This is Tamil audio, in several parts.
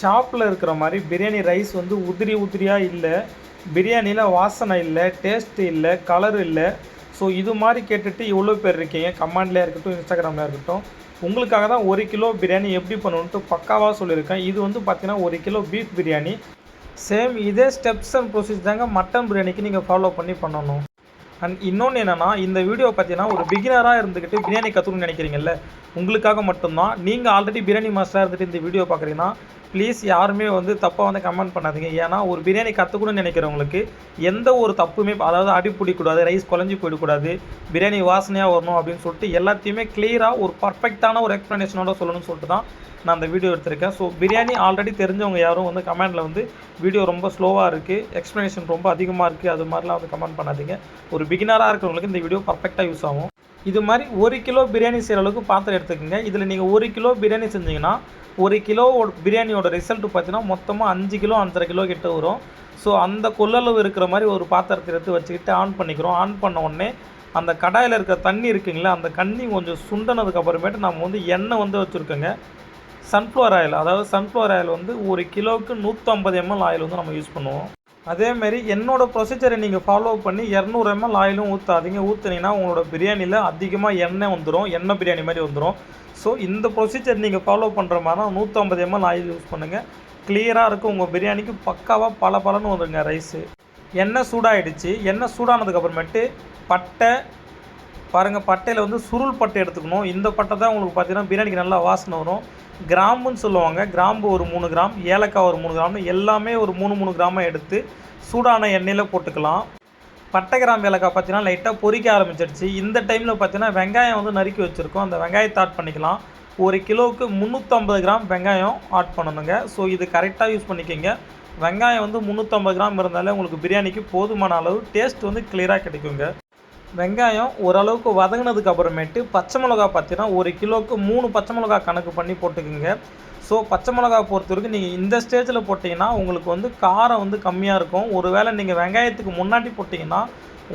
ஷாப்பில் இருக்கிற மாதிரி பிரியாணி ரைஸ் வந்து உதிரி உதிரியாக இல்லை பிரியாணியில் வாசனை இல்லை டேஸ்ட்டு இல்லை கலர் இல்லை. ஸோ இது மாதிரி கேட்டுட்டு இவ்வளோ பேர் இருக்கீங்க. கமெண்ட்லேயே இருக்கட்டும் இன்ஸ்டாகிராமில் இருக்கட்டும். உங்களுக்காக தான் ஒரு கிலோ பிரியாணி எப்படி பண்ணணுன்ட்டு பக்காவாக சொல்லியிருக்கேன். இது வந்து பார்த்திங்கன்னா ஒரு கிலோ பீஃப் பிரியாணி. சேம் இதே ஸ்டெப்ஸ் அண்ட் ப்ரொசீஜர் தாங்க மட்டன் பிரியாணிக்கு நீங்கள் ஃபாலோ பண்ணி பண்ணணும். அண்ட் இன்னொன்று என்னென்னா இந்த வீடியோ பார்த்தீங்கன்னா ஒரு பிகினராக இருந்துக்கிட்டு பிரியாணி கற்றுக்கணும்னு நினைக்கிறீங்கல்ல. உங்களுக்காக மட்டும்தான். நீங்கள் ஆல்ரெடி பிரியாணி மாஸ்டராக இருந்துட்டு இந்த வீடியோ பார்க்குறீங்கன்னா ப்ளீஸ் யாருமே வந்து தப்பாக வந்து கமெண்ட் பண்ணாதீங்க. ஏன்னா ஒரு பிரியாணி கற்றுக்கணும்னு நினைக்கிறவங்களுக்கு எந்த ஒரு தப்புமே அதாவது அடி பிடிக்கூடாது ரைஸ் குழஞ்சி போயிடக்கூடாது பிரியாணி வாசனையாக வரணும் அப்படின்னு சொல்லிட்டு எல்லாத்தையுமே கிளியராக ஒரு பர்ஃபெக்டான ஒரு எக்ஸ்ப்ளனேஷனோட சொல்லணும்னு சொல்லிட்டு தான் நான் அந்த வீடியோ எடுத்திருக்கேன். ஸோ பிரியாணி ஆல்ரெடி தெரிஞ்சவங்க யாரும் வந்து கமெண்டில் வந்து வீடியோ ரொம்ப ஸ்லோவாக இருக்குது எக்ஸ்ப்ளனேஷன் ரொம்ப அதிகமாக இருக்குது அது மாதிரிலாம் வந்து கமெண்ட் பண்ணாதீங்க. ஒரு பிகினராக இருக்கிறவங்களுக்கு இந்த வீடியோ பர்ஃபெக்டாக யூஸ் ஆகும். இது மாதிரி ஒரு கிலோ பிரியாணி செய்கிற அளவுக்கு பாத்திரம் எடுத்துக்கோங்க. இதில் நீங்கள் ஒரு கிலோ பிரியாணி செஞ்சீங்கன்னா ஒரு கிலோ பிரியாணியோட ரிசல்ட் பார்த்தீங்கன்னா மொத்தமாக அஞ்சு கிலோ அஞ்சரை கிலோ கிட்ட வரும். ஸோ அந்த கொள்ளளவு இருக்கிற மாதிரி ஒரு பாத்திரத்தை எடுத்து வச்சுக்கிட்டு ஆன் பண்ணிக்கிறோம். ஆன் பண்ண உடனே அந்த கடாயில் இருக்கிற தண்ணி இருக்குங்களா அந்த தண்ணி கொஞ்சம் சுண்டனதுக்கு அப்புறமேட்டு நம்ம வந்து எண்ணெய் வந்து வச்சுருக்கோங்க. சன்ஃப்ளவர் ஆயில் அதாவது சன்ஃப்ளவர் ஆயில் வந்து ஒரு கிலோவுக்கு நூற்றம்பது எம்எல் ஆயில் வந்து நம்ம யூஸ் பண்ணுவோம். அதேமாரி என்னோட ப்ரொசீஜரை நீங்கள் ஃபாலோ பண்ணி இரநூறு எம்எல் ஆயிலும் ஊற்றாதீங்க ஊற்றுனீங்கன்னா உங்களோட பிரியாணியில் அதிகமாக எண்ணெய் வந்துடும் எண்ணெய் பிரியாணி மாதிரி வந்துடும் ஸோ இந்த ப்ரொசீஜர் நீங்கள் ஃபாலோ பண்ணுற மாதிரி தான் நூற்றம்பது எம்எல் ஆயில் யூஸ் பண்ணுங்கள் கிளியராக இருக்கும் உங்கள் பிரியாணிக்கு பக்காவாக பல பலன்னு வந்துடுங்க ரைஸு எண்ணெய் சூடாயிடுச்சு. எண்ணெய் சூடானதுக்கப்புறமேட்டு பட்டை. பாருங்கள் பட்டையில் வந்து சுருள் பட்டை எடுத்துக்கணும். இந்த பட்டை தான் உங்களுக்கு பார்த்தீங்கன்னா பிரியாணிக்கு நல்லா வாசனை வரும். கிராம்புன்னு சொல்லுவாங்க. கிராம்பு ஒரு மூணு கிராம் ஏலக்காய் ஒரு மூணு கிராம்னு எல்லாமே ஒரு மூணு மூணு கிராமாக எடுத்து சூடான எண்ணெயில் போட்டுக்கலாம். பட்டை கிராம்பு ஏலக்காய் பார்த்தீங்கன்னா லைட்டாக பொரிக்க ஆரம்பிச்சிடுச்சு இந்த டைமில் பார்த்தீங்கன்னா வெங்காயம் வந்து நறுக்கி வச்சுருக்கோம். அந்த வெங்காயத்தை ஆட் பண்ணிக்கலாம். ஒரு கிலோவுக்கு முந்நூற்றம்பது கிராம் வெங்காயம் ஆட் பண்ணணுங்க. ஸோ இது கரெக்டாக யூஸ் பண்ணிக்கோங்க. வெங்காயம் வந்து முந்நூற்றம்பது கிராம் இருந்தாலே உங்களுக்கு பிரியாணிக்கு போதுமான அளவு டேஸ்ட் வந்து கிளியராக கிடைக்குங்க. வெங்காயம் ஓரளவுக்கு வதங்கினதுக்கு அப்புறமேட்டு பச்சை மிளகா பார்த்தீங்கன்னா ஒரு கிலோவுக்கு மூணு பச்சை மிளகா கணக்கு பண்ணி போட்டுக்குங்க. ஸோ பச்சை மிளகா பொறுத்த வரைக்கும் நீங்கள் இந்த ஸ்டேஜில் போட்டிங்கன்னா உங்களுக்கு வந்து காரம் வந்து கம்மியாக இருக்கும். ஒருவேளை நீங்கள் வெங்காயத்துக்கு முன்னாடி போட்டிங்கன்னா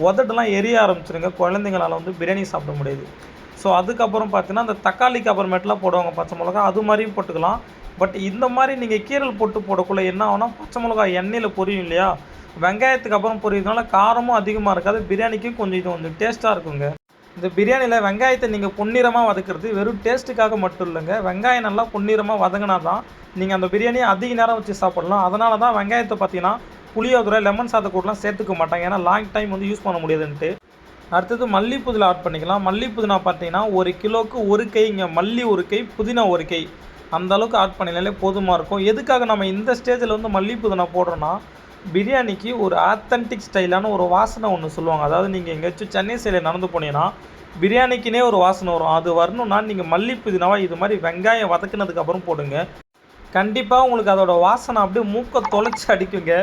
உதட்டெல்லாம் எரிய ஆரம்பிச்சிருங்க. குழந்தைங்களால் வந்து பிரியாணி சாப்பிட முடியாது. ஸோ அதுக்கப்புறம் பார்த்தீங்கன்னா அந்த தக்காளிக்கு அப்புறமேட்டுலாம் போடுவாங்க பச்சை மிளகா. அது மாதிரியும் போட்டுக்கலாம். பட் இந்த மாதிரி நீங்கள் கீரல் போட்டு போடக்குள்ள என்ன ஆகுனா பச்சை மிளகா எண்ணெயில் பொரியும் இல்லையா? வெங்காயத்துக்கு அப்புறம் பொரியதுனால காரமும் அதிகமாக இருக்காது. பிரியாணிக்கும் கொஞ்சம் இது கொஞ்சம் டேஸ்ட்டாக இருக்குங்க. இந்த பிரியாணியில் வெங்காயத்தை நீங்கள் பொன்னிறமாக வதக்கிறது வெறும் டேஸ்ட்டுக்காக மட்டும் இல்லைங்க. வெங்காயம் நல்லா பொன்னிறமாக வதங்கினா தான் நீங்கள் அந்த பிரியாணியை அதிக நேரம் வச்சு சாப்பிடலாம். அதனால தான் வெங்காயத்தை பார்த்தீங்கன்னா புளியோதரை லெமன் சாதக்கூடலாம் சேர்த்துக்க மாட்டாங்க. ஏன்னா லாங் டைம் வந்து யூஸ் பண்ண முடியாதுன்ட்டு. அடுத்தது மல்லி புதினா ஆட் பண்ணிக்கலாம். மல்லி புதினா பார்த்தீங்கன்னா ஒரு கிலோவுக்கு ஒரு கை இங்கே மல்லி ஒரு கை புதினா ஒரு கை. அந்த அளவுக்கு ஆட் பண்ணினாலே போதுமாக இருக்கும். எதுக்காக நம்ம இந்த ஸ்டேஜில் வந்து மல்லி புதினா போடுறோன்னா பிரியாணிக்கு ஒரு ஆத்தன்டிக் ஸ்டைலான ஒரு வாசனை ஒன்று சொல்லுவாங்க. அதாவது நீங்கள் எங்கேயாச்சும் சென்னை சைடில் நடந்து போனீங்கன்னா பிரியாணிக்குனே ஒரு வாசனை வரும். அது வரணும்னா நீங்கள் மல்லிப்புதினாவா இது மாதிரி வெங்காயம் வதக்குனதுக்கப்புறம் போடுங்க. கண்டிப்பாக உங்களுக்கு அதோட வாசனை அப்படியே மூக்கை தொலைச்சி அடிக்குங்க.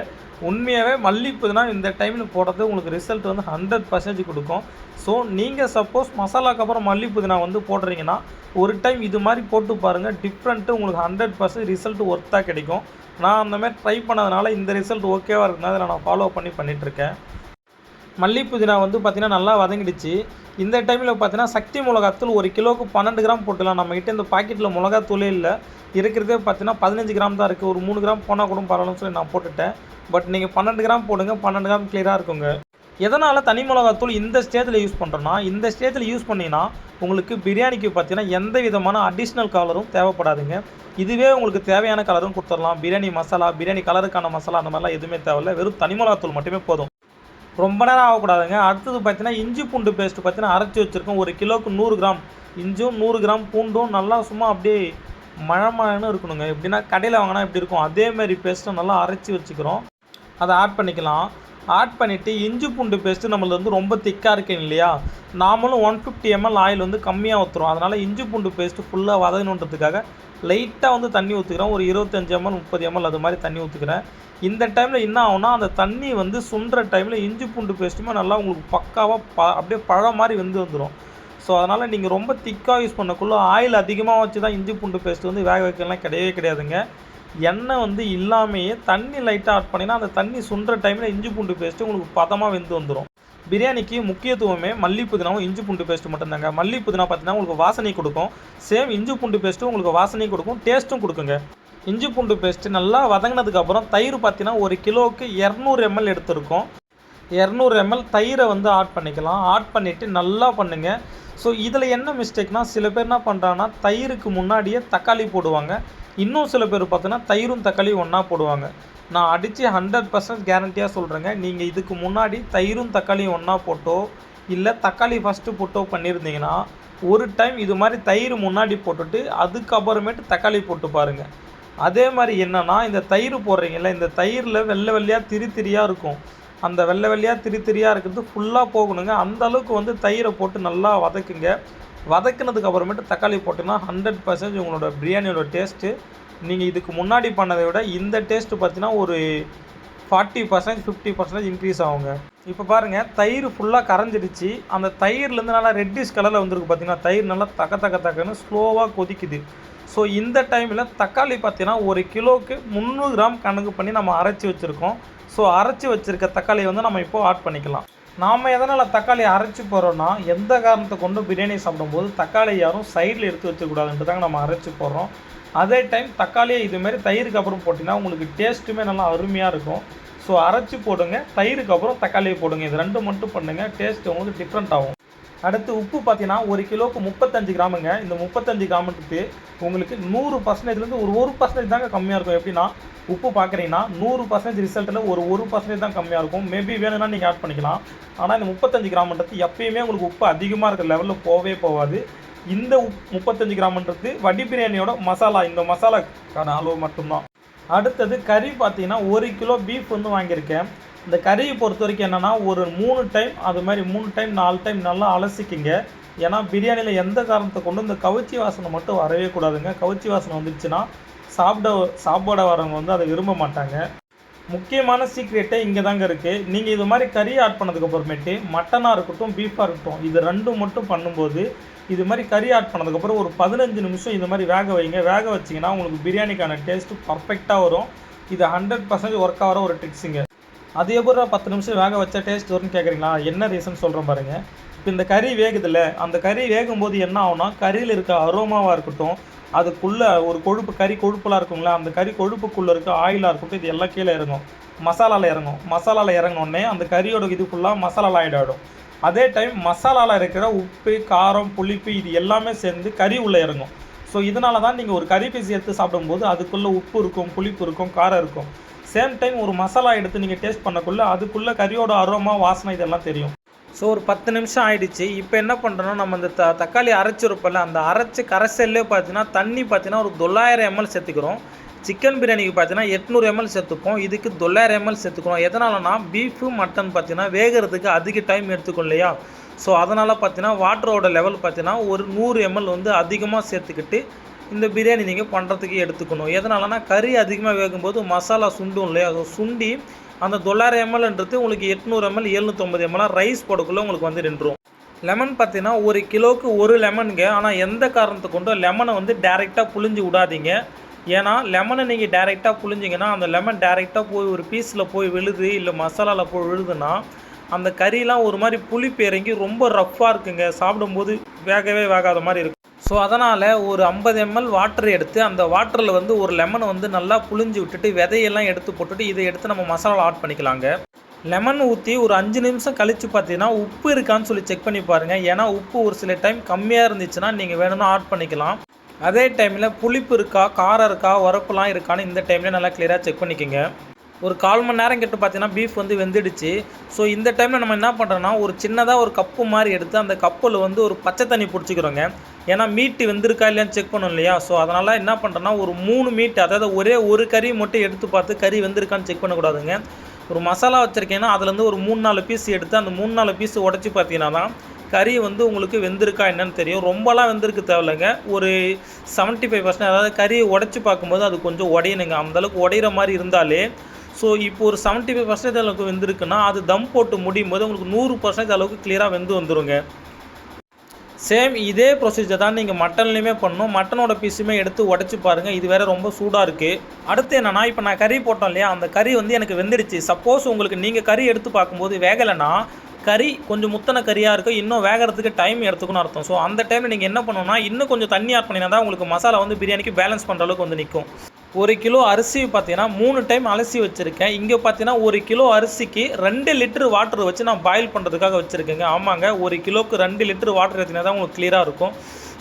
உண்மையாகவே மல்லி இந்த டைமில் போடுறது உங்களுக்கு ரிசல்ட் வந்து ஹண்ட்ரட் பர்சன்டேஜ் கொடுக்கும். ஸோ நீங்கள் சப்போஸ் மசாலாக்கு அப்புறம் மல்லி வந்து போடுறீங்கன்னா ஒரு டைம் இது மாதிரி போட்டு பாருங்கள் டிஃப்ரெண்ட்டு உங்களுக்கு ஹண்ட்ரட் பர்சன்ட் ரிசல்ட் ஒர்த்தாக கிடைக்கும். நான் அந்தமாதிரி ட்ரை பண்ணதுனால இந்த ரிசல்ட் ஓகேவாக இருக்கிறதுனால நான் ஃபாலோ பண்ணி பண்ணிகிட்ருக்கேன் மல்லி புதினா வந்து பார்த்திங்கன்னா நல்லா வதங்கிடுச்சு. இந்த டைமில் பார்த்தீங்கன்னா சக்தி மிளகாத்தூள் ஒரு கிலோவுக்கு பன்னெண்டு கிராம் போட்டுக்கலாம். நம்மக்கிட்ட இந்த பாக்கெட்டில் மிளகாத்தூளே இல்லை. இருக்கிறதே பார்த்தீங்கன்னா பதினஞ்சு கிராம் தான் இருக்குது ஒரு மூணு கிராம் போனால் கூட பரவாயில்லன்னு சொல்லி நான் போட்டுட்டேன். பட் நீங்கள் பன்னெண்டு கிராம் போடுங்க. பன்னெண்டு கிராம் கிளியராக இருக்குங்க. எதனால் தனி மிளகாத்தூள் இந்த ஸ்டேஜில் யூஸ் பண்ணுறோன்னா இந்த ஸ்டேஜில் யூஸ் பண்ணிங்கன்னா உங்களுக்கு பிரியாணிக்கு பார்த்தீங்கன்னா எந்த விதமான அடிஷ்னல் கலரும் தேவைப்படாதுங்க. இதுவே உங்களுக்கு தேவையான கலரும் கொடுத்துடலாம். பிரியாணி மசாலா பிரியாணி கலருக்கான மசாலா அந்த மாதிரிலாம் எதுவுமே தேவையில்ல. வெறும் தனி மிளகாத்தூள் மட்டுமே போதும். ரொம்ப நேரம் ஆகக்கூடாதுங்க. அடுத்தது பார்த்தீங்கன்னா இஞ்சி பூண்டு பேஸ்ட் பார்த்தீங்கன்னா அரைச்சி வச்சுருக்கோம் ஒரு கிலோவுக்கு நூறு கிராம். இஞ்சும் நூறு கிராம் பூண்டும் நல்லா சும்மா அப்படியே மழை மழைன்னு இருக்கணுங்க. எப்படின்னா கடையில் வாங்கினா எப்படி இருக்கும். அதேமாரி பேஸ்ட்டை நல்லா அரைச்சி வச்சுக்கிறோம். அதை ஆட் பண்ணிக்கலாம். ஆட் பண்ணிவிட்டு இஞ்சி பூண்டு பேஸ்ட்டு நம்மளது வந்து ரொம்ப திக்காக இருக்கேன் இல்லையா? நாமளும் ஒன் ஃபிஃப்டி எம்எல் ஆயில் வந்து கம்மியாக ஊற்றுறோம் அதனால் இஞ்சி பூண்டு பேஸ்ட்டு ஃபுல்லாக வதங்கணுன்றதுக்காக லைட்டாக வந்து தண்ணி ஊற்றுக்கிறோம் ஒரு இருபத்தஞ்சி எம்எல் முப்பது எம்எல் அது மாதிரி தண்ணி ஊற்றுக்கிறேன் இந்த டைமில் என்ன ஆகும்னா அந்த தண்ணி வந்து சுண்டுற டைமில் இஞ்சி பூண்டு பேஸ்ட்டுமே நல்லா உங்களுக்கு பக்காவாக ப அப்படியே பழம் மாதிரி வெந்து வந்துடும் ஸோ அதனால் நீங்கள் ரொம்ப திக்காக யூஸ் பண்ணக்குள்ளே ஆயில் அதிகமாக வச்சு தான் இஞ்சி பூண்டு பேஸ்ட் வந்து வேக வைக்கலாம். கிடையவே கிடையாதுங்க. எண்ணெய் வந்து இல்லாமையே தண்ணி லைட்டாக ஆட் பண்ணினா அந்த தண்ணி சுண்டுற டைமில் இஞ்சி பூண்டு பேஸ்ட்டு உங்களுக்கு பதமாக வெந்து வந்துடும் பிரியாணிக்கு முக்கியத்துவமே மல்லி புதினாவும் இஞ்சி பூண்டு பேஸ்ட்டு மட்டும்தாங்க. மல்லி புதினா பார்த்தீங்கன்னா உங்களுக்கு வாசனை கொடுக்கும். சேம் இஞ்சி பூண்டு பேஸ்ட்டும் உங்களுக்கு வாசனை கொடுக்கும். டேஸ்ட்டும் கொடுக்குங்க. இஞ்சி பூண்டு பேஸ்ட்டு நல்லா வதங்கினதுக்கப்புறம் தயிர் பார்த்தீங்கன்னா ஒரு கிலோவுக்கு இரநூறு எம்எல் எடுத்திருக்கோம். இரநூறு எம்எல் தயிரை வந்து ஆட் பண்ணிக்கலாம். ஆட் பண்ணிவிட்டு நல்லா பண்ணுங்கள் ஸோ இதில் என்ன மிஸ்டேக்னால் சில பேர் என்ன பண்ணுறாங்கன்னா தயிருக்கு முன்னாடியே தக்காளி போடுவாங்க. இன்னும் சில பேர் பார்த்தீங்கன்னா தயிரும் தக்காளியும் ஒன்றா போடுவாங்க. நான் அடித்து ஹண்ட்ரட் பர்சன்ட் கேரண்டியாக சொல்கிறேங்க நீங்கள் இதுக்கு முன்னாடி தயிரும் தக்காளியும் ஒன்றா போட்டோ இல்லை தக்காளி ஃபஸ்ட்டு போட்டோ பண்ணியிருந்தீங்கன்னா ஒரு டைம் இது மாதிரி தயிர் முன்னாடி போட்டுட்டு அதுக்கப்புறமேட்டு தக்காளி போட்டு பாருங்கள் அதே மாதிரி என்னென்னா இந்த தயிர் போடுறீங்கல்ல இந்த தயிரில் வெள்ளை வெள்ளையாக திரி திரியாக இருக்கும். அந்த வெள்ளை வெள்ளையாக திரி திரியாக இருக்கிறது ஃபுல்லாக போகணுங்க. அந்த அளவுக்கு வந்து தயிரை போட்டு நல்லா வதக்குங்க. வதக்குனதுக்கு அப்புறமேட்டு தக்காளி போட்டிங்கன்னா ஹண்ட்ரட் பர்சன்டேஜ் உங்களோட பிரியாணியோட டேஸ்ட்டு நீங்கள் இதுக்கு முன்னாடி பண்ணதை விட இந்த டேஸ்ட்டு பார்த்தீங்கன்னா ஒரு forty percentage fifty percentage increase ஆகுங்க. இப்போ பாருங்கள் தயிர் ஃபுல்லாக கரைஞ்சிடுச்சு. அந்த தயிர்லேருந்து நல்லா ரெட்டிஷ் கலரில் வந்திருக்கு பார்த்தீங்கன்னா தயிர் நல்லா தக்க தக்க தக்கன்னு ஸ்லோவாக கொதிக்குது. ஸோ இந்த டைமில் தக்காளி பார்த்தீங்கன்னா ஒரு கிலோவுக்கு முந்நூறு கிராம் கணக்கு பண்ணி நம்ம அரைச்சி வச்சுருக்கோம். ஸோ அரைச்சி வச்சுருக்க தக்காளியை வந்து நம்ம இப்போ ஆட் பண்ணிக்கலாம். நாம் எதனால் தக்காளி அரைச்சி போகிறோன்னா எந்த காரணத்தை கொண்டு பிரியாணி சாப்பிடும்போது தக்காளி யாரும் சைடில் எடுத்து வச்சுக்கூடாதுன்ட்டு தாங்க நம்ம அரைச்சி போடுறோம் அதே டைம் தக்காளியை இதுமாரி தயிருக்கு அப்புறம் போட்டிங்கன்னா உங்களுக்கு டேஸ்ட்டுமே நல்லா அருமையாக இருக்கும். ஸோ அரைச்சி போடுங்க. தயிருக்கு அப்புறம் தக்காளியை போடுங்க. இது ரெண்டு மட்டும் பண்ணுங்கள் டேஸ்ட் உங்களுக்கு டிஃப்ரெண்ட் ஆகும். அடுத்து உப்பு பார்த்தீங்கன்னா ஒரு கிலோவுக்கு முப்பத்தஞ்சு கிராமுங்க. இந்த முப்பத்தஞ்சு கிராமுக்கு உங்களுக்கு நூறு பர்சன்டேஜ்லேருந்து ஒரு ஒரு பர்சன்டேஜ் தாங்க கம்மியாக இருக்கும். எப்படின்னா உப்பு பார்க்குறீங்கன்னா நூறு பர்சன்டேஜ் ரிசல்ட்டில் ஒரு ஒரு பர்சன்டேஜ் தான் கம்மியாக இருக்கும். மேபி வேணும்னா நீங்கள் ஆட் பண்ணிக்கலாம். ஆனால் இந்த முப்பத்தஞ்சு கிராம்ன்றது எப்பயுமே உங்களுக்கு உப்பு அதிகமாக இருக்கிற லெவலில் போகவே போகாது. இந்த முப்பத்தஞ்சு கிராம்ன்றது வடி பிரியாணியோட மசாலா. இந்த மசாலாக்கான அளவு மட்டும்தான். அடுத்தது கறி பார்த்தீங்கன்னா ஒரு கிலோ பீஃப் வந்து வாங்கியிருக்கேன். இந்த கறியை பொறுத்த வரைக்கும் என்னென்னா ஒரு மூணு டைம் அது மாதிரி மூணு டைம் நாலு டைம் நல்லா அலசிக்கிங்க. ஏன்னா பிரியாணியில் எந்த காரணத்தை கொண்டு இந்த கவுச்சி வாசனை மட்டும் வரவே கூடாதுங்க. கவுச்சி வாசனை வந்துச்சுன்னா சாப்பிட சாப்பாட வரவங்க வந்து அதை விரும்ப மாட்டாங்க. முக்கியமான சீக்ரெட்டே இங்கே தாங்க இருக்குது நீங்கள் இது மாதிரி கறி ஆட் பண்ணதுக்கு அப்புறமேட்டு மட்டனாக இருக்கட்டும் பீஃபாக இருக்கட்டும் இது ரெண்டும் மட்டும் பண்ணும்போது இது மாதிரி கறி ஆட் பண்ணதுக்கப்புறம் ஒரு பதினஞ்சு நிமிஷம் இது மாதிரி வேக வைங்க. வேக வச்சிங்கன்னா உங்களுக்கு பிரியாணிக்கான டேஸ்ட்டு பர்ஃபெக்டாக வரும். இது ஹண்ட்ரட் பர்சன்டேஜ் ஒர்க் ஆகிற ஒரு ட்ரிக்ஸுங்க அது எப்படி பத்து நிமிஷம் வேக வச்சா டேஸ்ட் வரும்னு கேட்குறீங்களா என்ன ரீசன் சொல்கிறேன் பாருங்கள் இப்போ இந்த கறி வேகுதில்ல. அந்த கறி வேகும்போது என்ன ஆகும்னா கறியில் இருக்க அரோமாவாக இருக்கட்டும் அதுக்குள்ளே ஒரு கொழுப்பு கறி கொழுப்புலாம் இருக்குங்களா அந்த கறி கொழுப்புக்குள்ளே இருக்க ஆயிலாக இருக்கட்டும் இது எல்லாம் கீழே இறங்கும். மசாலாவில் இறங்கும். மசாலாவில் இறங்கினோடனே அந்த கறியோட இது ஃபுல்லாக மசாலாவில் ஆகிடும் அதே டைம் மசாலாவில் இருக்கிற உப்பு காரம் புளிப்பு இது எல்லாமே சேர்ந்து கறி உள்ளே இறங்கும். ஸோ இதனால தான் நீங்கள் ஒரு கறி பீஸ் எடுத்து சாப்பிடும்போது அதுக்குள்ளே உப்பு இருக்கும் புளிப்பு இருக்கும் காரம் இருக்கும். சேம் டைம் ஒரு மசாலா எடுத்து நீங்கள் டேஸ்ட் பண்ணக்குள்ளே அதுக்குள்ளே கறியோட அரோமா வாசனை இதெல்லாம் தெரியும். ஸோ ஒரு பத்து நிமிஷம் ஆயிடுச்சு. இப்போ என்ன பண்ணுறோன்னா நம்ம இந்த த தக்காளி அரைச்சிருப்போம்ல அந்த அரைச்சி கரைசல்லே பார்த்தீங்கன்னா தண்ணி பார்த்தீங்கன்னா ஒரு தொள்ளாயிரம் எம்எல் சேர்த்துக்கிறோம். சிக்கன் பிரியாணிக்கு பார்த்தீங்கன்னா எட்நூறு எம்எல் சேர்த்துப்போம். இதுக்கு தொள்ளாயிரம் எம்எல் சேர்த்துக்கணும். எதனாலனா பீஃபு மட்டன் பார்த்தீங்கன்னா வேகிறதுக்கு அதிக டைம் எடுத்துக்கும் இல்லையா? ஸோ அதனால் பார்த்தீங்கன்னா வாட்டரோட லெவல் பார்த்தீங்கன்னா ஒரு நூறு எம்எல் வந்து அதிகமாக சேர்த்துக்கிட்டு இந்த பிரியாணி நீங்கள் பண்ணுறதுக்கு எடுத்துக்கணும். எதனாலனா கறி அதிகமாக வேகும்போது மசாலா சுண்டும் இல்லையா? அது சுண்டி அந்த தொள்ளாயிரம் எம்எல்ன்றது உங்களுக்கு எட்நூறு எம்எல் எழுநூற்றம்பது எம்எல்லாம் ரைஸ் போடக்குள்ளே உங்களுக்கு வந்து நின்றும் லெமன் பார்த்தீங்கன்னா ஒரு கிலோவுக்கு ஒரு லெமனுங்க ஆனால் எந்த காரணத்தை கொண்டும் லெமனை வந்து டேரெக்டாக புழிஞ்சு விடாதீங்க. ஏன்னா லெமனை நீங்கள் டேரெக்டாக புழிஞ்சிங்கன்னா அந்த லெமன் டேரெக்டாக போய் ஒரு பீஸில் போய் விழுது இல்லை மசாலாவில் போய் விழுதுன்னா அந்த கறிலாம் ஒரு மாதிரி புளிப்பு இறங்கி ரொம்ப ரஃப்பாக இருக்குங்க. சாப்பிடும்போது வேகவே வேகாத மாதிரி இருக்கும். ஸோ அதனால் ஒரு ஐம்பது எம்எல் வாட்டர் எடுத்து அந்த வாட்டரில் வந்து ஒரு லெமனை வந்து நல்லா புழிஞ்சு விட்டுட்டு விதையெல்லாம் எடுத்து போட்டுட்டு இதை எடுத்து நம்ம மசாலா ஆட் பண்ணிக்கலாங்க. லெமன் ஊற்றி ஒரு அஞ்சு நிமிஷம் கழித்து பார்த்தீங்கன்னா உப்பு இருக்கான்னு சொல்லி செக் பண்ணி பாருங்கள் ஏன்னா உப்பு ஒரு சில டைம் கம்மியாக இருந்துச்சுன்னா நீங்கள் வேணும்னா ஆட் பண்ணிக்கலாம். அதே டைமில் புளிப்பு இருக்கா காரம் இருக்கா உரப்புலாம் இருக்கான்னு இந்த டைமில் நல்லா கிளியராக செக் பண்ணிக்கோங்க. ஒரு கால் மணி நேரம் கிட்ட பார்த்தீங்கன்னா பீஃப் வந்து வெந்துடுச்சு. ஸோ இந்த டைமில் நம்ம என்ன பண்ணுறோன்னா ஒரு சின்னதாக ஒரு கப்பு மாதிரி எடுத்து அந்த கப்பில் வந்து ஒரு பச்சை தண்ணி பிடிச்சிக்கிறோங்க. ஏன்னா மீட்டு வெந்திருக்கா இல்லையான்னு செக் பண்ணணும் இல்லையா? ஸோ அதனால் என்ன பண்ணுறோன்னா ஒரு மூணு மீட் அதாவது ஒரே ஒரு கறி மட்டும் எடுத்து பார்த்து கறி வெந்திருக்கான்னு செக் பண்ணக்கூடாதுங்க. ஒரு மசாலா வச்சுருக்கேன்னா அதுலேருந்து ஒரு மூணு நாலு பீஸ் எடுத்து அந்த மூணு நாலு பீஸ் உடச்சி பார்த்தீங்கன்னா தான் கறி வந்து உங்களுக்கு வெந்திருக்கா என்னன்னு தெரியும். ரொம்பலாம் வெந்திருக்கு தேவையில்லைங்க. ஒரு செவன்ட்டி ஃபைவ் பர்சன்ட் அதாவது கறியை உடச்சி பார்க்கும்போது அது கொஞ்சம் உடையணுங்க. அந்தளவுக்கு உடையிற மாதிரி இருந்தாலே ஸோ இப்போ ஒரு செவன்ட்டி ஃபைவ் பர்சன்டேஜ் அளவுக்கு வெந்திருக்குன்னா அது தம் போட்டு முடியும் போது உங்களுக்கு நூறு பர்சன்டேஜ் அளவுக்கு கிளியராக வெந்து வந்துடுங்க சேம் இதே ப்ரொசீஜர் தான் நீங்கள் மட்டன்லேயுமே பண்ணணும். மட்டனோட பீஸுமே எடுத்து உடச்சி பாருங்கள் இது வேறு ரொம்ப சூடாக இருக்குது அடுத்து என்னன்னா இப்போ நான் கறி போட்டோம் இல்லையா? அந்த கறி வந்து எனக்கு வெந்துடுச்சு. சப்போஸ் உங்களுக்கு நீங்கள் கறி எடுத்து பார்க்கும்போது வேகலைன்னா கறி கொஞ்சம் முத்தன கறியாக இருக்கும் இன்னும் வேகிறதுக்கு டைம் எடுத்துக்கணும் அர்த்தம். ஸோ அந்த டைமில் நீங்கள் என்ன பண்ணணும்னா இன்னும் கொஞ்சம் தண்ணி ஆட் பண்ணினா தான் உங்களுக்கு மசாலா வந்து பிரியாணிக்கு பேலன்ஸ் பண்ணுற அளவுக்கு வந்து நிற்கும் ஒரு கிலோ அரிசி பார்த்தீங்கன்னா மூணு டைம் அலசி வச்சுருக்கேன். இங்கே பார்த்தீங்கன்னா ஒரு கிலோ அரிசிக்கு ரெண்டு லிட்டர் வாட்டர் வச்சு நான் பாயில் பண்ணுறதுக்காக வச்சுருக்கேங்க. ஆமாங்க ஒரு கிலோக்கு ரெண்டு லிட்டர் வாட்டர் எடுத்தினா தான் உங்களுக்கு கிளியராக இருக்கும்.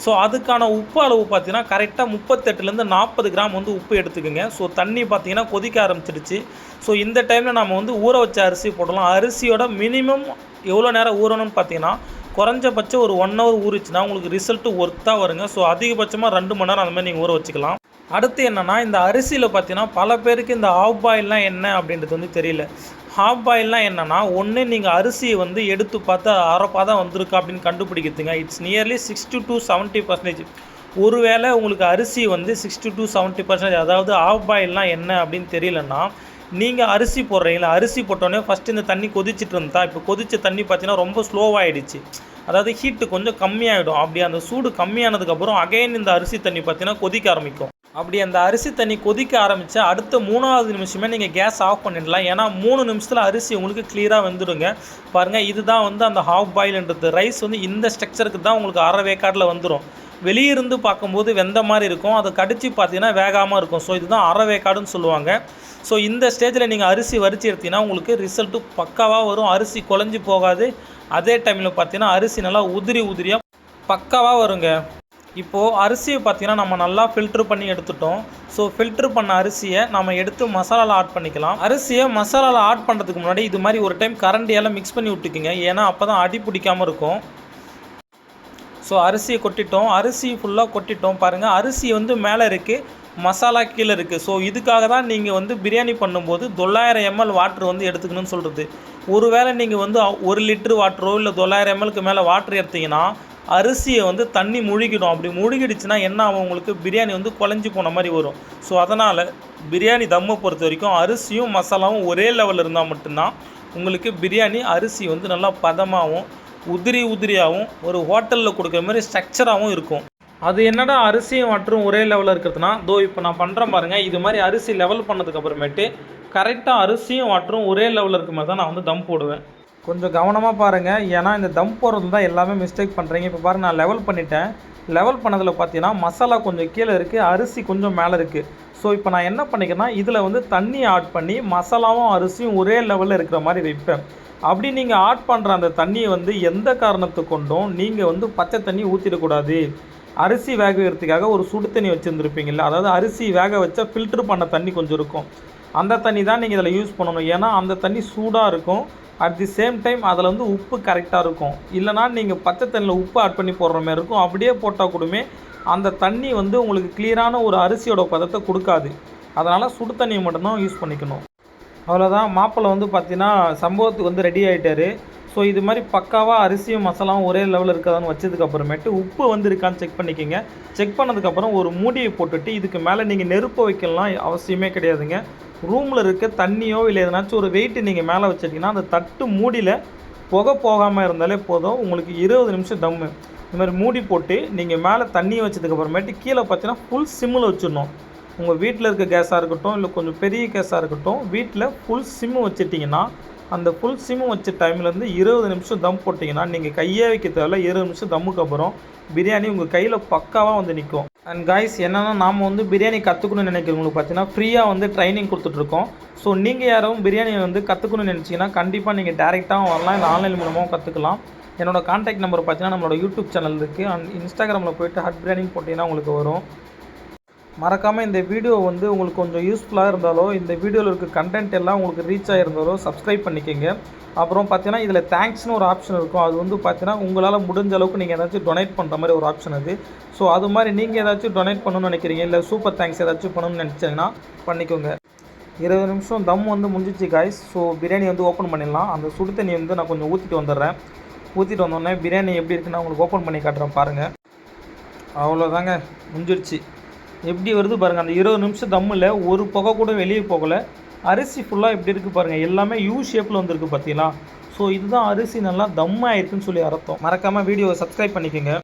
ஸோ அதுக்கான உப்பு அளவு பார்த்தீங்கன்னா கரெக்டாக முப்பத்தெட்டுலேருந்து நாற்பது கிராம் வந்து உப்பு எடுத்துக்கோங்க. ஸோ தண்ணி பார்த்தீங்கன்னா கொதிக்க ஆரம்பிச்சிடுச்சு. ஸோ இந்த டைமில் நம்ம வந்து ஊற வச்ச அரிசி போடலாம். அரிசியோட மினிமம் எவ்வளோ நேரம் ஊறணும்னு பார்த்தீங்கன்னா குறைஞ்சபட்சம் ஒரு ஒன் ஹவர் ஊறிச்சுன்னா உங்களுக்கு ரிசல்ட்டு ஒர்த்தாக வருங்க. ஸோ அதிகபட்சமாக ரெண்டு மணி நேரம் அந்த மாதிரி நீங்கள் ஊற வச்சுக்கலாம். அடுத்து என்னென்னா இந்த அரிசியில் பார்த்தீங்கன்னா பல பேருக்கு இந்த ஆஃப் பாயில்லாம் என்ன அப்படின்றது வந்து தெரியல. ஹாஃப் பாயில்லாம் என்னென்னா ஒன்று நீங்கள் அரிசியை வந்து எடுத்து பார்த்து அரைப்பா தான் வந்திருக்கா அப்படின்னு கண்டுபிடிக்கிறதுங்க. It's nearly sixty to seventy percentage ஒருவேளை உங்களுக்கு அரிசி வந்து சிக்ஸ்டி டு செவன்ட்டி பர்சன்டேஜ் அதாவது ஆஃப் பாயில்லாம் என்ன அப்படின்னு தெரியலன்னா நீங்கள் அரிசி போடுறீங்களா? அரிசி போட்டோன்னே ஃபஸ்ட்டு இந்த தண்ணி கொதிச்சிட்டு இருந்தா இப்போ கொதிச்ச தண்ணி பார்த்தீங்கன்னா ரொம்ப ஸ்லோவாகிடுச்சு அதாவது ஹீட்டு கொஞ்சம் கம்மியாகிடும் அப்படி அந்த சூடு கம்மியானதுக்கப்புறம் அகைன் இந்த அரிசி தண்ணி பார்த்தீங்கன்னா கொதிக்க ஆரம்பிக்கும். அப்படி அந்த அரிசி தண்ணி கொதிக்க ஆரம்பித்தா அடுத்த மூணாவது நிமிஷமே நீங்கள் கேஸ் ஆஃப் பண்ணிடலாம். ஏன்னா மூணு நிமிஷத்தில் அரிசி உங்களுக்கு கிளியராக வந்துடுங்க பாருங்கள் இதுதான் வந்து அந்த ஹாஃப் பாயில்ன்றது ரைஸ் வந்து இந்த ஸ்ட்ரக்சருக்கு தான் உங்களுக்கு அரை வேக்காட்டில் வந்துடும் வெளியிருந்து பார்க்கும்போது வெந்த மாதிரி இருக்கும். அதை கடித்து பார்த்தீங்கன்னா வேகாமல் இருக்கும். ஸோ இதுதான் அரை வேக்காடுன்னு சொல்லுவாங்க. ஸோ இந்த ஸ்டேஜில் நீங்கள் அரிசி வரிச்சு எடுத்தீங்கன்னா உங்களுக்கு ரிசல்ட்டு பக்காவாக வரும். அரிசி குழஞ்சி போகாது. அதே டைமில் பார்த்தீங்கன்னா அரிசி நல்லா உதிரி உதிரியாக பக்காவாக வருங்க. இப்போது அரிசியை பார்த்தீங்கன்னா நம்ம நல்லா ஃபில்ட்ரு பண்ணி எடுத்துட்டோம். ஸோ ஃபில்ட்ரு பண்ண அரிசியை நம்ம எடுத்து மசாலாவில் ஆட் பண்ணிக்கலாம். அரிசியை மசாலாவில் ஆட் பண்ணுறதுக்கு முன்னாடி இது மாதிரி ஒரு டைம் கரண்டியால் மிக்ஸ் பண்ணி விட்டுக்குங்க. ஏன்னா அப்போ தான் அடி பிடிக்காமல் இருக்கும். ஸோ அரிசியை கொட்டிட்டோம். அரிசி ஃபுல்லாக கொட்டிட்டோம். பாருங்கள் அரிசி வந்து மேலே இருக்குது மசாலா கீழே இருக்குது ஸோ இதுக்காக தான் நீங்கள் வந்து பிரியாணி பண்ணும்போது தொள்ளாயிரம் எம்எல் வாட்ரு வந்து எடுத்துக்கணும்னு சொல்கிறது ஒருவேளை நீங்கள் வந்து ஒரு லிட்டரு வாட்டரோ இல்லை தொள்ளாயிரம் எம்எல்க்கு மேலே வாட்ரு எடுத்தீங்கன்னா அரிசியை வந்து தண்ணி முழுகிடும். அப்படி முழுகிடுச்சுன்னா என்ன ஆகும்? உங்களுக்கு பிரியாணி வந்து குழஞ்சி போன மாதிரி வரும். ஸோ அதனால் பிரியாணி தம்மை பொறுத்த வரைக்கும் அரிசியும் மசாலாவும் ஒரே லெவலில் இருந்தால் மட்டும்தான் உங்களுக்கு பிரியாணி அரிசி வந்து நல்லா பதமாகவும் உதிரி உதிரியாகவும் ஒரு ஹோட்டலில் கொடுக்குற மாதிரி ஸ்ட்ரக்சராகவும் இருக்கும். அது என்னடா அரிசியும் மற்றும் ஒரே லெவலில் இருக்கிறதுனா தோ இப்போ நான் பண்ணுறேன் பாருங்கள் இது மாதிரி அரிசி லெவல் பண்ணதுக்கு அப்புறமேட்டு கரெக்டாக அரிசியும் மற்றும் ஒரே லெவலில் இருக்க மாதிரி தான் நான் வந்து தம் போடுவேன். கொஞ்சம் கவனமாக பாருங்கள் ஏன்னா இந்த தம் போடுறது தான் எல்லாமே மிஸ்டேக் பண்ணுறீங்க இப்போ பாருங்கள் நான் லெவல் பண்ணிட்டேன். லெவல் பண்ணதில் பார்த்தீங்கன்னா மசாலா கொஞ்சம் கீழே இருக்குது அரிசி கொஞ்சம் மேலே இருக்குது ஸோ இப்போ நான் என்ன பண்ணிக்கிறேன்னா இதில் வந்து தண்ணி ஆட் பண்ணி மசாலாவும் அரிசியும் ஒரே லெவலில் இருக்கிற மாதிரி வைப்பேன். அப்படி நீங்கள் ஆட் பண்ணுற அந்த தண்ணியை வந்து எந்த காரணத்தை கொண்டும் நீங்கள் வந்து பச்சை தண்ணி ஊற்றிடக்கூடாது அரிசி வேக வைக்கிறதுக்காக ஒரு சுடு தண்ணி வச்சுருந்துருப்பீங்களா அதாவது அரிசி வேக வச்சா ஃபில்ட்ரு பண்ண தண்ணி கொஞ்சம் இருக்கும். அந்த தண்ணி தான் நீங்கள் இதில் யூஸ் பண்ணணும். ஏன்னா அந்த தண்ணி சூடாக இருக்கும். அட் தி சேம் டைம் அதில் வந்து உப்பு கரெக்டாக இருக்கும். இல்லைனா நீங்கள் பச்சை தண்ணியில் உப்பு ஆட் பண்ணி போடுற மாதிரி இருக்கும். அப்படியே போட்டால் கூடமே அந்த தண்ணி வந்து உங்களுக்கு கிளியரான ஒரு அரிசியோட பதத்தை கொடுக்காது. அதனால் சுடு தண்ணியை மட்டும்தான் யூஸ் பண்ணிக்கணும். அவ்வளோதான் மாப்பிள்ளை வந்து பார்த்திங்கன்னா சம்பவத்துக்கு வந்து ரெடி ஆகிட்டாரு ஸோ இது மாதிரி பக்காவாக அரிசியும் மசாலாவும் ஒரே லெவலில் இருக்காதான்னு வச்சதுக்கு அப்புறமேட்டு உப்பு வந்து இருக்கான்னு செக் பண்ணிக்கோங்க. செக் பண்ணதுக்கப்புறம் ஒரு மூடியை போட்டுட்டு இதுக்கு மேலே நீங்கள் நெருப்பு வைக்கலாம் அவசியமே கிடையாதுங்க. ரூமில் இருக்க தண்ணியோ இல்லை எதனாச்சும் ஒரு வெயிட்டு நீங்கள் மேலே வச்சிட்டிங்கன்னா அந்த தட்டு மூடியில் புகை போகாமல் இருந்தாலே போதும். உங்களுக்கு இருபது நிமிஷம் தம்மு இந்த மாதிரி மூடி போட்டு நீங்கள் மேலே தண்ணியை வச்சதுக்கப்புறமேட்டு கீழே பார்த்தீங்கன்னா ஃபுல் சிம்மில் வச்சிடணும். உங்கள் வீட்டில் இருக்க கேஸாக இருக்கட்டும் இல்லை கொஞ்சம் பெரிய கேஸாக இருக்கட்டும் வீட்டில் ஃபுல் சிம்மு வச்சுட்டிங்கன்னா அந்த ஃபுல் சிம்மு வச்ச டைம்லேருந்து இருபது நிமிஷம் தம் போட்டிங்கன்னா நீங்கள் கையே வைக்க தேவையில்ல இருபது நிமிஷம் தம்முக்கு அப்புறம் பிரியாணி உங்கள் கையில் பக்காவாக வந்து நிற்கும் அண்ட் காய்ஸ் என்னென்னா நாம் வந்து பிரியாணி கற்றுக்கணும்னு நினைக்கிறவங்களுக்கு பார்த்தீங்கன்னா ஃப்ரீயாக வந்து ட்ரைனிங் கொடுத்துட்ருக்கோம். ஸோ நீங்கள் யாரும் பிரியாணி வந்து கற்றுக்கணும்னு நினச்சிங்கன்னா கண்டிப்பாக நீங்கள் டேரெக்டாகவும் வரலாம் இல்லை ஆன்லைன் மூலமாகவும் கற்றுக்கலாம் என்னோடய காண்டாக்ட் நம்பர் பார்த்தீங்கன்னா நம்மளோட யூடியூப் சேனல் இருக்குது அண்ட் இன்ஸ்டாகிராமில் போயிட்டு ஹட் பிரியாணின்னு போட்டிங்கன்னா உங்களுக்கு வரும். மறக்காமல் இந்த வீடியோ வந்து உங்களுக்கு கொஞ்சம் யூஸ்ஃபுல்லாக இருந்தாலோ இந்த வீடியோவில் இருக்க கண்டென்ட் எல்லாம் உங்களுக்கு ரீச் ஆகிருந்தாலோ சப்ஸ்கிரைப் பண்ணிக்கோங்க. அப்புறம் பார்த்தீங்கன்னா இதில் தேங்க்ஸ்னு ஒரு ஆப்ஷன் இருக்கும். அது வந்து பார்த்தீங்கன்னா உங்களால் முடிஞ்ச அளவுக்கு நீங்கள் ஏதாச்சும் டொனேட் பண்ணுற மாதிரி ஒரு ஆப்ஷன் அது. ஸோ அது மாதிரி நீங்கள் ஏதாச்சும் டொனேட் பண்ணணும்னு நினைக்கிறீங்க இல்லை சூப்பர் தேங்க்ஸ் ஏதாச்சும் பண்ணணும்னு நினச்சிங்கன்னா பண்ணிக்கோங்க. இருபது நிமிஷம் தம் வந்து முடிஞ்சிச்சு காய்ஸ் ஸோ பிரியாணி வந்து ஓப்பன் பண்ணிடலாம். அந்த சுடு தண்ணி வந்து நான் கொஞ்சம் ஊற்றிட்டு வந்துடுறேன். ஊற்றிட்டு வந்தோடனே பிரியாணி எப்படி இருக்குன்னு உங்களுக்கு ஓப்பன் பண்ணி காட்டுறேன் பாருங்கள் அவ்வளோதாங்க முடிஞ்சிடுச்சு எப்படி வருது பாருங்கள் அந்த இருபது நிமிஷம் தம்மில் ஒரு புகை கூட வெளியே போகலை. அரிசி ஃபுல்லாக எப்படி இருக்குது பாருங்கள் எல்லாமே யூ ஷேப்பில் வந்திருக்கு பார்த்தீங்களா ஸோ இதுதான் அரிசி நல்லா தம்மாயிருக்குன்னு சொல்லி அர்த்தம். மறக்காமல் வீடியோவை சப்ஸ்கிரைப் பண்ணிக்கோங்க.